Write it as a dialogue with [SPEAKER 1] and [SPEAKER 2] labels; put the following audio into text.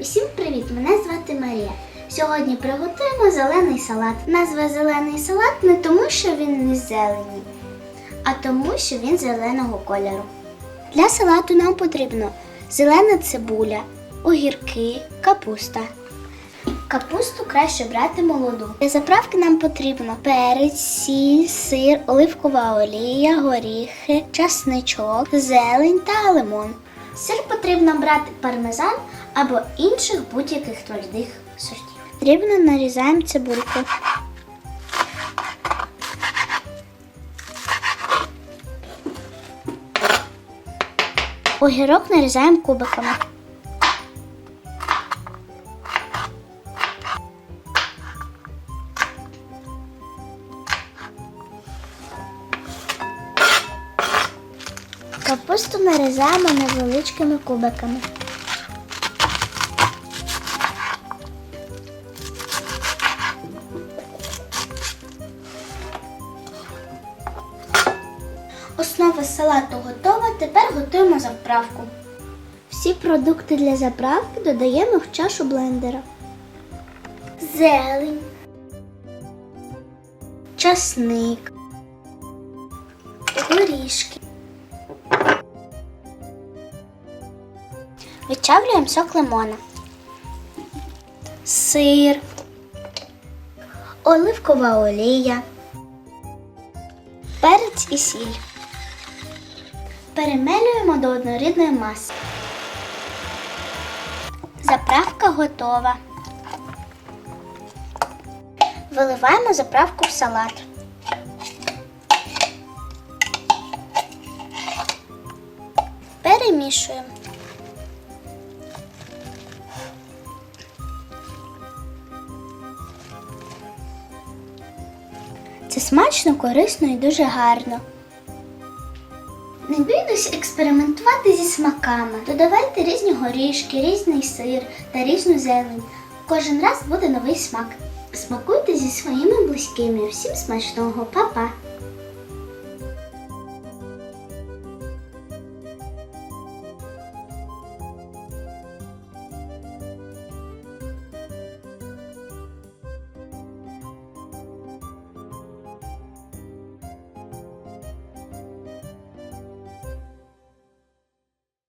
[SPEAKER 1] Усім привіт! Мене звати Марія. Сьогодні приготуємо зелений салат. Назва зелений салат не тому, що він не зелений, а тому, що він зеленого кольору. Для салату нам потрібно зелена цибуля, огірки, капуста. Капусту краще брати молоду. Для заправки нам потрібно перець, сіль, сир, оливкова олія, горіхи, часничок, зелень та лимон. Сир потрібно брати пармезан або інших будь-яких твердих сортів. Потрібно нарізаємо цибульку. Огірок нарізаємо кубиками. Капусту нарізаємо невеличкими кубиками. Основа салату готова. Тепер готуємо заправку. Всі продукти для заправки додаємо в чашу блендера. Зелень, часник, горішки. Відчавлюємо сок лимона, сир, оливкова олія, перець і сіль. Перемелюємо до однорідної маси. Заправка готова. Виливаємо заправку в салат. Перемішуємо. Це смачно, корисно і дуже гарно. Не бійтесь експериментувати зі смаками. Додавайте різні горішки, різний сир та різну зелень. Кожен раз буде новий смак. Смакуйте зі своїми близькими. Всім смачного, Па-па!